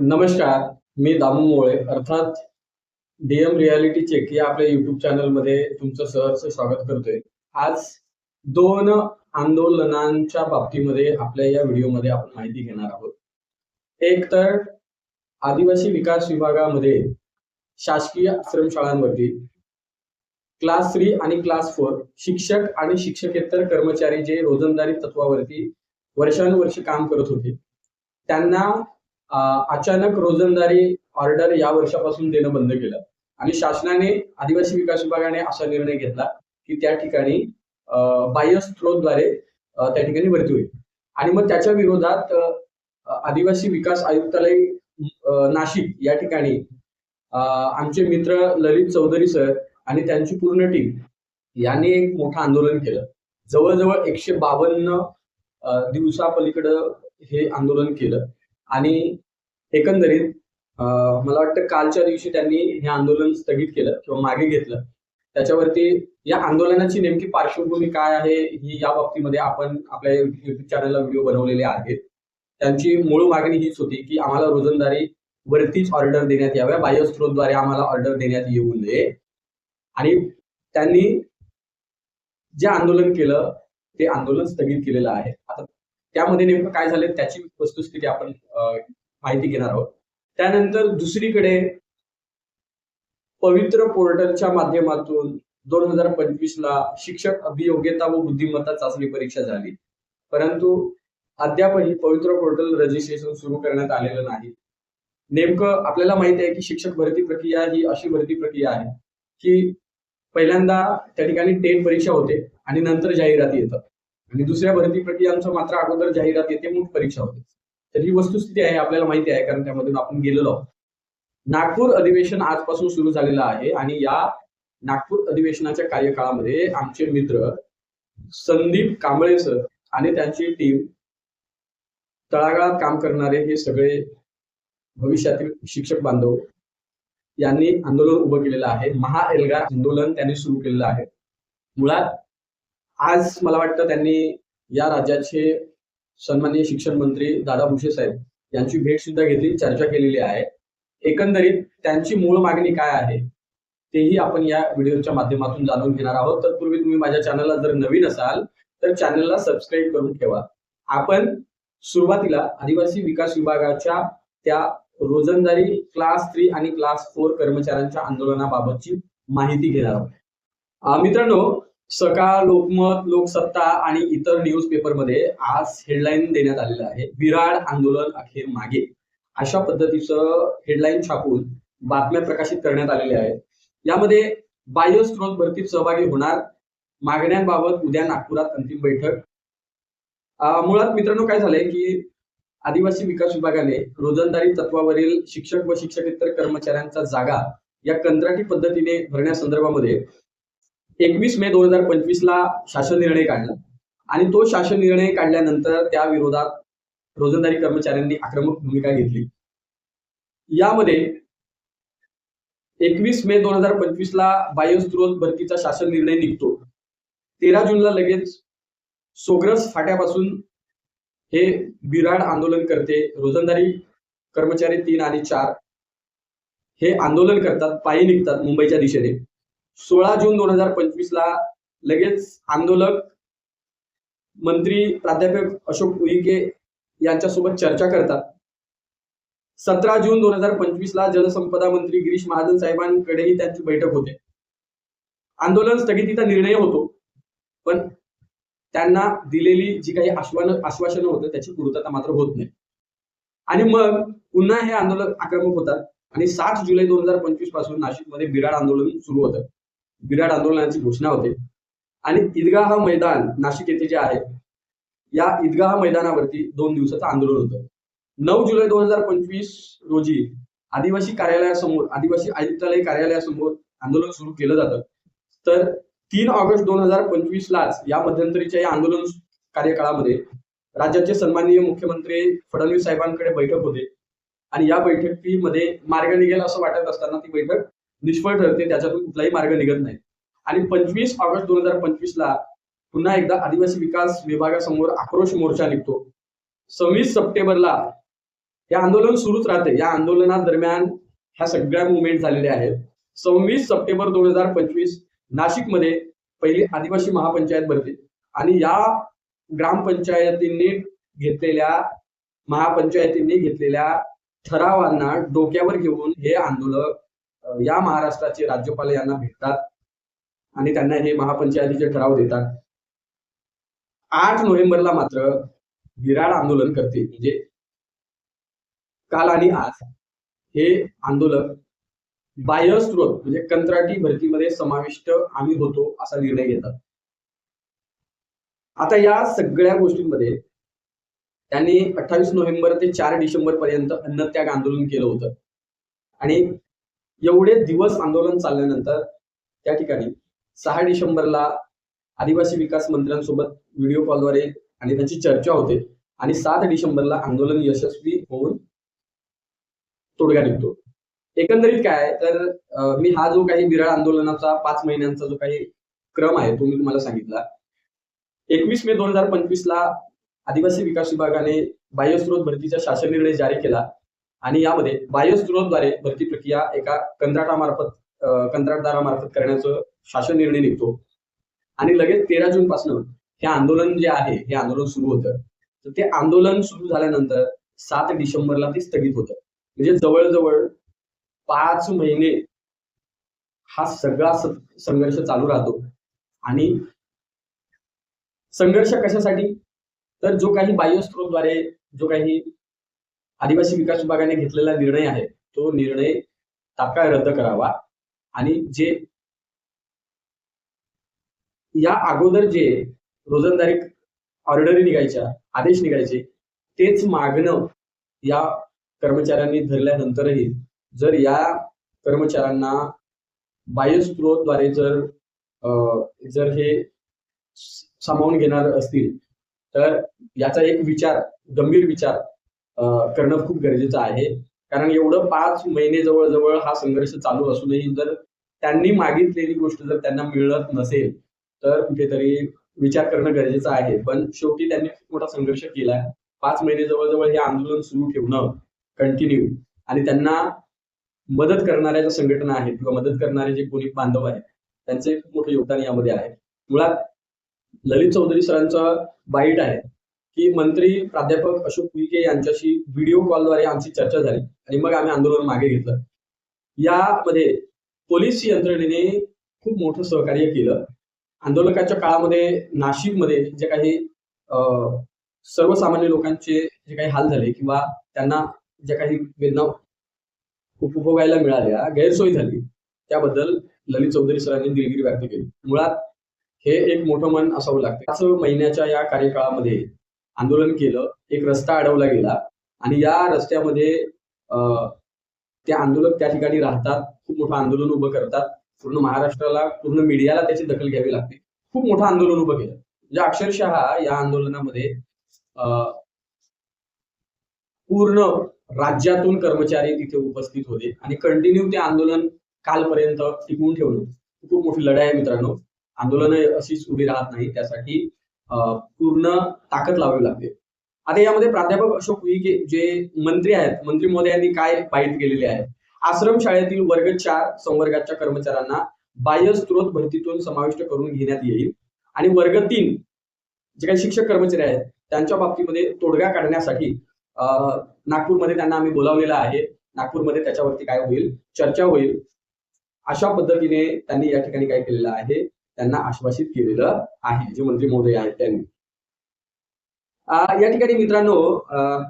नमस्कार मी दामू मोळे. अर्थात DM reality check या आपल्या युट्यूब चॅनलमध्ये तुमचं सहर्ष स्वागत करतोय. आज दोन आंदोलनांच्या बाबतीमध्ये आपल्या या व्हिडिओमध्ये आपण माहिती घेणार आहोत. एक तर आदिवासी विकास विभागामध्ये शासकीय आश्रमशाळांवरती क्लास थ्री आणि क्लास फोर शिक्षक आणि शिक्षकेतर कर्मचारी जे रोजंदारी तत्वावरती वर्षानुवर्ष काम करत होते त्यांना अचानक रोजंदारी ऑर्डर या वर्षापासून देणं बंद केलं. आणि शासनाने आदिवासी विकास विभागाने असा निर्णय घेतला की त्या ठिकाणी बाह्य स्त्रोतद्वारे त्या ठिकाणी भरती होईल. आणि मग त्याच्या विरोधात आदिवासी विकास आयुक्तालय नाशिक या ठिकाणी आमचे मित्र ललित चौधरी सर आणि त्यांची पूर्ण टीम यांनी एक मोठं आंदोलन केलं. जवळजवळ एकशे बावन्न दिवसापलीकडं हे आंदोलन केलं. आणि एकंदरीत मला वाटतं कालच्या दिवशी त्यांनी हे आंदोलन स्थगित केलं किंवा मागे घेतलं. त्याच्यावरती या आंदोलनाची नेमकी पार्श्वभूमी काय आहे ही या बाबतीमध्ये आपण आपल्या युट्यूब चॅनलला व्हिडिओ बनवलेले आहेत. त्यांची मूळ मागणी हीच होती की आम्हाला रोजंदारी वरतीच ऑर्डर देण्यात याव्या बाह्य स्त्रोतद्वारे आम्हाला ऑर्डर देण्यात येऊ नये. आणि त्यांनी जे आंदोलन केलं ते आंदोलन स्थगित केलेलं आहे. आता त्यामध्ये नेमकं काय झालं त्याची वस्तुस्थिती आपण माहिती घेणार आहोत. त्यानंतर दुसरीकडे पवित्र पोर्टलच्या माध्यमातून दोन हजार पंचवीस ला शिक्षक अभियोग्यता व बुद्धिमत्ता चाचणी परीक्षा झाली. परंतु अद्यापही पवित्र पोर्टल रजिस्ट्रेशन सुरू करण्यात आलेलं नाही. नेमकं आपल्याला माहिती आहे की शिक्षक भरती प्रक्रिया ही अशी भरती प्रक्रिया आहे की पहिल्यांदा त्या ठिकाणी टेट परीक्षा होते आणि नंतर जाहिराती येतात. आणि दुसऱ्या भरती प्रक्रियांचं मात्र अगोदर जाहिरात येते मग परीक्षा होते. तर ही वस्तुस्थिती आहे आपल्याला माहिती आहे कारण त्यामधून आपण गेलेलो आहोत. नागपूर अधिवेशन आजपासून सुरू झालेलं आहे आणि या नागपूर अधिवेशनाच्या कार्यकाळामध्ये आमचे मित्र संदीप कांबळे सर आणि त्यांची टीम तळागाळात काम करणारे हे सगळे भविष्यातील शिक्षक बांधव यांनी आंदोलन उभं केलेलं आहे. महा एल्गार आंदोलन त्यांनी सुरू केलेलं आहे. मुळात आज मला वाटतं त्यांनी या राज्याचे सन्माननीय शिक्षण मंत्री दादा भुसे साहेब यांची भेट सुद्धा घेतली चर्चा केलेली आहे. एकंदरीत त्यांची मूळ मागणी काय आहे तेही आपण या व्हिडिओच्या माध्यमातून जाणून घेणार आहोत. तत्पूर्वी तुम्ही माझ्या चॅनलला जर नवीन असाल तर चॅनलला सबस्क्राईब करून ठेवा. आपण सुरुवातीला आदिवासी विकास विभागाच्या त्या रोजंदारी क्लास थ्री आणि क्लास फोर कर्मचाऱ्यांच्या आंदोलनाबाबतची माहिती घेणार आहोत. मित्रांनो सकाळ लोकमत लोकसत्ता आणि इतर न्यूज पेपरमध्ये आज हेडलाईन देण्यात आलेलं आहे. विराड आंदोलन अखेर मागे. अशा पद्धतीचं हेडलाईन छापून बातम्या प्रकाशित करण्यात आलेल्या आहेत. यामध्ये बाह्य स्त्रोत भरतीत सहभागी होणार मागण्यांबाबत उद्या नागपुरात अंतिम बैठक. मुळात मित्रांनो काय झालंय की आदिवासी विकास विभागाने रोजंदारी तत्वावरील शिक्षक व शिक्षकेतर कर्मचाऱ्यांचा जागा या कंत्राटी पद्धतीने भरण्यासंदर्भामध्ये एकवीस मे दोन हजार पंचवीस ला शासन निर्णय काढला. आणि तो शासन निर्णय काढल्यानंतर त्या विरोधात रोजंदारी कर्मचाऱ्यांनी आक्रमक भूमिका घेतली. यामध्ये एकवीस मे दोन हजार पंचवीस ला बाह्यस्त्रोत भरतीचा शासन निर्णय निघतो. तेरा जूनला लगेच सोग्रस फाट्यापासून हे बिराड आंदोलन करते. रोजंदारी कर्मचारी तीन आणि चार हे आंदोलन करतात पायी निघतात मुंबईच्या दिशेने. सोळा जून दोन हजार पंचवीस ला लगेच आंदोलक मंत्री प्राध्यापक अशोक उईके यांच्यासोबत चर्चा करतात. सतरा जून दोन हजार पंचवीस ला जलसंपदा मंत्री गिरीश महाजन साहेबांकडेही त्यांची बैठक होते. आंदोलन स्थगितीचा निर्णय होतो पण त्यांना दिलेली जी काही आश्वान आश्वासनं होतं त्याची पूर्तता मात्र होत नाही. आणि मग पुन्हा हे आंदोलन आक्रमक होतात आणि सात जुलै दोन हजार पंचवीसपासून नाशिकमध्ये बिराड आंदोलन सुरू होतं. बिराड आंदोलनाची घोषणा होते. आणि ईदगाह मैदान नाशिक येथे जे आहे या ईदगाह मैदानावरती दोन दिवसाचं आंदोलन होतं. नऊ जुलै दोन हजार पंचवीस रोजी आदिवासी कार्यालयासमोर आदिवासी आयुक्तालय कार्यालयासमोर आंदोलन सुरू केलं जातं. तर तीन ऑगस्ट दोन हजार पंचवीस लाच या मध्यंतरीच्या या आंदोलन कार्यकाळामध्ये राज्याचे सन्माननीय मुख्यमंत्री फडणवीस साहेबांकडे बैठक होते. आणि या बैठकीमध्ये मार्ग निघेल असं वाटत असताना ती बैठक निष्फळ ठरते त्याच्यातून कुठलाही मार्ग निघत नाही. आणि पंचवीस ऑगस्ट दोन हजार पंचवीस ला पुन्हा एकदा आदिवासी विकास विभागासमोर आक्रोश मोर्चा निघतो. सव्वीस सप्टेंबरला हे आंदोलन सुरूच राहते. या आंदोलना दरम्यान ह्या सगळ्या मुवमेंट झालेल्या आहेत. सव्वीस सप्टेंबर दोन हजार पंचवीस नाशिकमध्ये पहिली आदिवासी महापंचायत भरते. आणि या ग्रामपंचायतींनी घेतलेल्या महापंचायतींनी घेतलेल्या ठरावांना डोक्यावर घेऊन हे आंदोलक या महाराष्ट्राचे राज्यपाल यांना भेटतात आणि त्यांना हे महापंचायतीचे ठराव देतात. आठ नोव्हेंबरला मात्र विराड आंदोलन करते म्हणजे काल आणि आज हे आंदोलन बाह्यस्रोत म्हणजे कंत्राटी भरतीमध्ये समाविष्ट आम्ही होतो असा निर्णय घेतात. आता या सगळ्या गोष्टींमध्ये त्यांनी अठ्ठावीस नोव्हेंबर ते चार डिसेंबर पर्यंत अन्नत्याग आंदोलन केलं होतं. आणि एवढे दिवस आंदोलन चालल्यानंतर त्या ठिकाणी सहा डिसेंबरला आदिवासी विकास मंत्र्यांसोबत व्हिडिओ कॉलद्वारे आणि त्यांची चर्चा होते आणि सात डिसेंबरला आंदोलन यशस्वी होऊन तोडगा निघतो. एकंदरीत काय तर मी हा जो काही बिराळ आंदोलनाचा पाच महिन्यांचा जो काही क्रम आहे तो मी तुम्हाला सांगितला. एकवीस मे दोन हजार पंचवीस ला आदिवासी विकास विभागाने बाह्यस्रोत भरतीचा शासन निर्णय जारी केला. आणि यामध्ये बाह्यस्रोतद्वारे भरती प्रक्रिया एका कंत्राटामार्फत कंत्राटदारामार्फत करण्याचं शासन निर्णय निघतो. आणि लगेच तेरा जून पासून हे आंदोलन जे आहे हे आंदोलन सुरू होतं. तर ते आंदोलन सुरू झाल्यानंतर सात डिसेंबरला ते स्थगित होतं. म्हणजे जवळजवळ पाच महिने हा सगळा संघर्ष चालू राहतो. आणि संघर्ष कशासाठी? तर जो काही बाह्यस्त्रोतद्वारे जो काही आदिवासी विकास विभागाने घेतलेला निर्णय आहे तो निर्णय तात्काळ रद्द करावा. आणि जे या अगोदर जे रोजंदारी ऑर्डरी निघायच्या आदेश निघायचे तेच मागणं या कर्मचाऱ्यांनी धरल्यानंतरही जर या कर्मचाऱ्यांना बाह्यस्त्रोतद्वारे जर अं, जर हे सामावून घेणार असतील तर याचा एक विचार गंभीर विचार करणं खूप गरजेचं आहे. कारण एवढं पाच महिने जवळजवळ हा संघर्ष चालू असूनही जर त्यांनी मागितलेली गोष्ट जर त्यांना मिळत नसेल तर कुठेतरी विचार करणं गरजेचं आहे. पण शेवटी त्यांनी खूप मोठा संघर्ष केला. पाच महिने जवळजवळ हे आंदोलन सुरू ठेवणं कंटिन्यू आणि त्यांना मदत करणाऱ्या ज्या संघटना आहेत किंवा मदत करणारे जे कोणी बांधव आहेत त्यांचे खूप मोठं योगदान यामध्ये आहे. मुळात ललित चौधरी सरांचा बाईट आहे. की मंत्री प्राध्यापक अशोक उईके यांच्याशी व्हिडिओ कॉलद्वारे आमची चर्चा झाली आणि मग आम्ही आंदोलन मागे घेतलं. यामध्ये पोलीस यंत्रणेने खूप मोठं सहकार्य केलं. आंदोलकाच्या काळामध्ये नाशिकमध्ये जे काही सर्वसामान्य लोकांचे जे काही हाल झाले किंवा त्यांना ज्या काही वेदना उपभोगायला मिळाल्या गैरसोयी झाली त्याबद्दल ललित चौधरी सरांनी दिलगिरी व्यक्त केली. मुळात हे एक मोठं मन असावं लागतं. पाच महिन्याच्या या कार्यकाळामध्ये आंदोलन केलं एक रस्ता अडवला गेला आणि या रस्त्यामध्ये अं, ते आंदोलक त्या ठिकाणी राहतात खूप मोठं आंदोलन उभं करतात. पूर्ण महाराष्ट्राला पूर्ण मीडियाला त्याची दखल घ्यावी लागते. खूप मोठं आंदोलन उभं केलं. म्हणजे अक्षरशः या आंदोलनामध्ये अं, पूर्ण राज्यातून कर्मचारी तिथे उपस्थित होते आणि कंटिन्यू ते आंदोलन कालपर्यंत टिकवून ठेवलं. खूप मोठी लढाई आहे मित्रांनो. आंदोलन अशीच उभी राहत नाही त्यासाठी पूर्ण ताकद लावावी लागते. आता यामध्ये प्राध्यापक अशोक उईके जे मंत्री आहेत मंत्री महोदयांनी काय पाहिजे केलेले आहे आश्रम शाळेतील वर्ग चार संवर्गाच्या कर्मचाऱ्यांना बाह्य स्त्रोत भरतीतून समाविष्ट करून घेण्यात येईल. आणि वर्ग तीन जे काही शिक्षक कर्मचारी आहेत त्यांच्या बाबतीमध्ये तोडगा काढण्यासाठी नागपूरमध्ये त्यांना आम्ही बोलावलेलं आहे. नागपूरमध्ये त्याच्यावरती काय होईल? चर्चा होईल. अशा पद्धतीने त्यांनी या ठिकाणी काय केलेलं आहे? त्यांना आश्वासित केलेलं आहे जे मंत्री महोदय आहेत त्यांनी. या ठिकाणी मित्रांनो अं,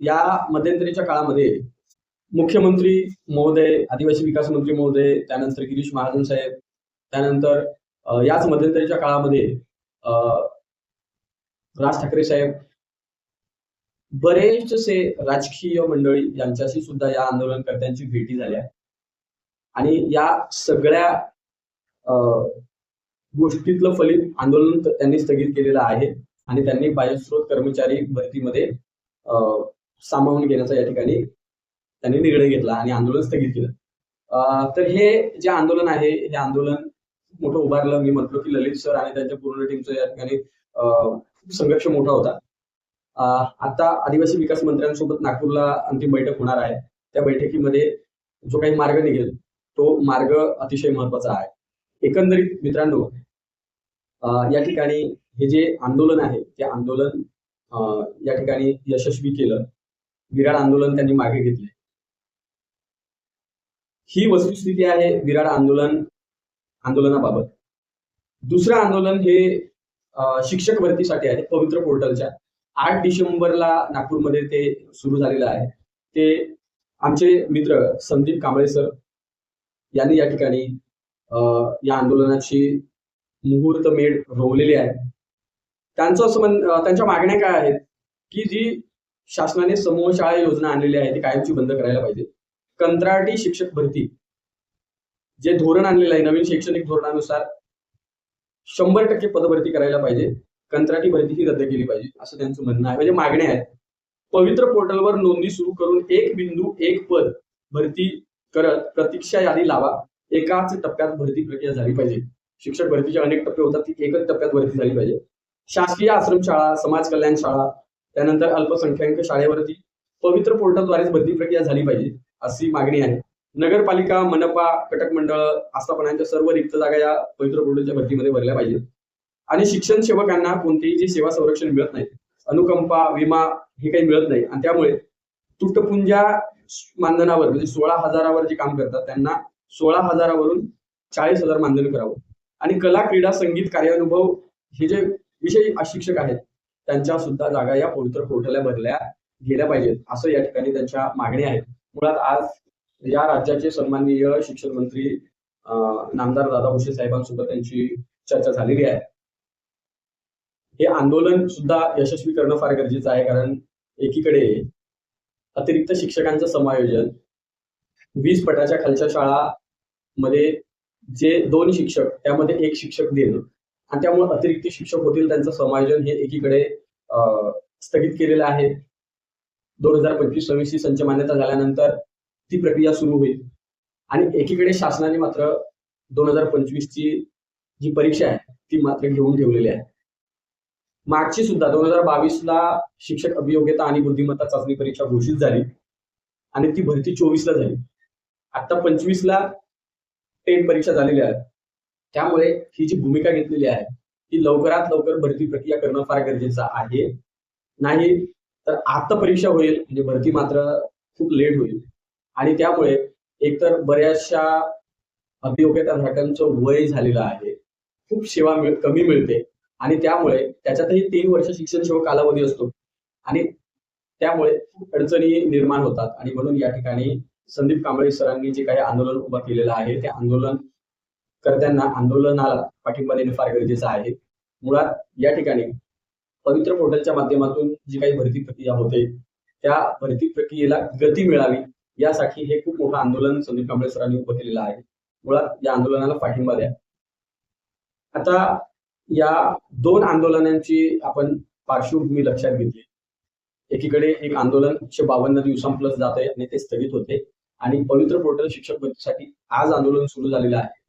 या मध्यंतरीच्या काळामध्ये मुख्यमंत्री महोदय आदिवासी विकास मंत्री महोदय त्यानंतर गिरीश महाजन साहेब त्यानंतर याच मध्यंतरीच्या काळामध्ये अं, राज ठाकरे साहेब बरेचसे राजकीय मंडळी यांच्याशी सुद्धा या आंदोलनकर्त्यांची भेटी झाल्या. आणि या सगळ्या अं, गोष्टीतलं फलित आंदोलन त्यांनी स्थगित केलेलं आहे आणि त्यांनी बाह्यस्रोत कर्मचारी भरतीमध्ये सामावून घेण्याचा या ठिकाणी त्यांनी निर्णय घेतला आणि आंदोलन स्थगित केलं. तर हे जे आंदोलन आहे हे आंदोलन मोठं उभारलं. मी म्हटलो की ललित सर आणि त्यांच्या पूर्ण टीमचं या ठिकाणी संघर्ष मोठा होता. आता आदिवासी विकास मंत्र्यांसोबत नागपूरला अंतिम बैठक होणार आहे. त्या बैठकीमध्ये जो काही मार्ग निघेल तो मार्ग अतिशय महत्त्वाचा आहे. एकंदरीत मित्रांनो या ठिकाणी हे जे आंदोलन आहे ते आंदोलन या ठिकाणी यशस्वी केलं विराड आंदोलन त्यांनी मागे घेतले ही वस्तुस्थिती आहे विराड आंदोलन आंदोलनाबाबत. दुसरं आंदोलन हे शिक्षक भरतीसाठी आहे पवित्र पोर्टलच्या. आठ डिसेंबरला नागपूरमध्ये ते सुरू झालेलं आहे. ते आमचे मित्र संदीप कांबळे सर यांनी या ठिकाणी या आंदोलनाची मुहूर्त मेढ रोवलेली आहे. त्यांचं असं म्हण त्यांच्या मागण्या काय आहेत? की जी शासनाने समूह शाळा योजना आणलेली आहे ती कायमची बंद करायला पाहिजे. कंत्राटी शिक्षक भरती. जे धोरण आणलेलं आहे नवीन शैक्षणिक धोरणानुसार शंभर टक्के पदभरती करायला पाहिजे. कंत्राटी भरती ही रद्द केली पाहिजे असं त्यांचं म्हणणं आहे. म्हणजे मागण्या आहेत. पवित्र पोर्टलवर नोंदणी सुरू करून एक बिंदू एक पद भरती करत प्रतीक्षा यादी लावा. एकाच टप्प्यात भरती प्रक्रिया झाली पाहिजे. शिक्षक भरतीचे अनेक टप्पे होतात ती एकच टप्प्यात भरती झाली पाहिजे. शासकीय आश्रमशाळा समाज कल्याण शाळा त्यानंतर अल्पसंख्याक शाळेवरती पवित्र पोर्टलद्वारेच भरती प्रक्रिया झाली पाहिजे अशी मागणी आहे. नगरपालिका मनपा कटक मंडळ आस्थापनांच्या सर्व रिक्त जागा या पवित्र पोर्टलच्या भरतीमध्ये भरल्या पाहिजे. आणि शिक्षण सेवकांना कोणतेही जी सेवा संरक्षण मिळत नाही अनुकंपा विमा हे काही मिळत नाही. आणि त्यामुळे तुटपुंजा मानधनावर म्हणजे सोळा हजारावर जे काम करतात त्यांना सोळा हजारावरून चाळीस हजार मानधन करावं. आणि कला क्रीडा संगीत कार्यानुभव हे जे विषय शिक्षक आहेत त्यांच्या सुद्धा जागा या पवित्र पोर्टलला भरल्या गेल्या पाहिजेत असं या ठिकाणी त्यांच्या मागण्या आहेत. मुळात आज या राज्याचे सन्माननीय शिक्षण मंत्री नामदार दादा भुसे साहेबांसोबत त्यांची चर्चा झालेली आहे. हे आंदोलन सुद्धा यशस्वी करणं फार गरजेचं आहे कारण एकीकडे अतिरिक्त शिक्षकांचं समायोजन वीस पटाच्या खालच्या शाळा मध्ये जे दोन शिक्षक त्यामध्ये एक शिक्षक देणं. आणि त्यामुळे अतिरिक्त शिक्षक होतील त्यांचं समायोजन हे एकीकडे अं, स्थगित केलेलं आहे. दोन हजार पंचवीस सव्वीसची संच मान्यता झाल्यानंतर ती प्रक्रिया सुरू होईल. आणि एकीकडे शासनाने मात्र दोन हजार पंचवीसची जी परीक्षा आहे ती मात्र घेऊन ठेवलेली आहे. मागची सुद्धा दोन हजार बावीसला शिक्षक अभियोग्यता आणि बुद्धिमत्ता चाचणी परीक्षा घोषित झाली. आणि ती भरती चोवीसला झाली. आता पंचवीसला टेट परीक्षा झालेली आहे त्यामुळे ही जी भूमिका घेतलेली आहे ती लवकरात लवकर भरती प्रक्रिया करणं फार गरजेचं आहे. नाही तर आता परीक्षा होईल म्हणजे भरती मात्र खूप लेट होईल. आणि त्यामुळे एकतर बऱ्याचशा अभियोग्यता धारकांचं वय झालेलं आहे. खूप सेवा मिळ कमी मिळते. आणि त्यामुळे त्याच्यातही तीन वर्ष शिक्षण सेवा कालावधी असतो. आणि त्यामुळे खूप अडचणी निर्माण होतात. आणि म्हणून या ठिकाणी संदीप कांबळे सरांनी जे काही आंदोलन उभं केलेलं आहे ते आंदोलन कर्त्यांना आंदोलनाला पाठिंबा देणे फार गरजेचं आहे. मुळात या ठिकाणी पवित्र पोर्टलच्या माध्यमातून जी काही भरती प्रक्रिया होते त्या भरती प्रक्रियेला गती मिळावी यासाठी हे खूप मोठं आंदोलन संदीप कांबळे सरांनी उभं केलेलं आहे. मुळात या आंदोलनाला पाठिंबा द्या. आता या दोन आंदोलनांची आपण पार्श्वभूमी लक्षात घेतली. एकीकडे एक आंदोलन एकशे बावन्न दिवसांप्लस जात आहे आणि ते स्थगित होते. आणि पवित्र पोर्टल शिक्षक भरतीसाठी आज आंदोलन सुरू झालेलं आहे.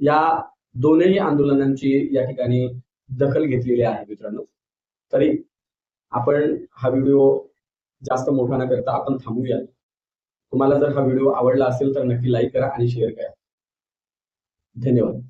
या दोनही आंदोलनांची या ठिकाणी दखल घेतलेली आहे मित्रांनो. तरी आपण हा व्हिडिओ जास्त मोठा न करता आपण थांबूया. तुम्हाला जर हा व्हिडिओ आवडला असेल तर नक्की लाईक करा आणि शेअर करा. धन्यवाद.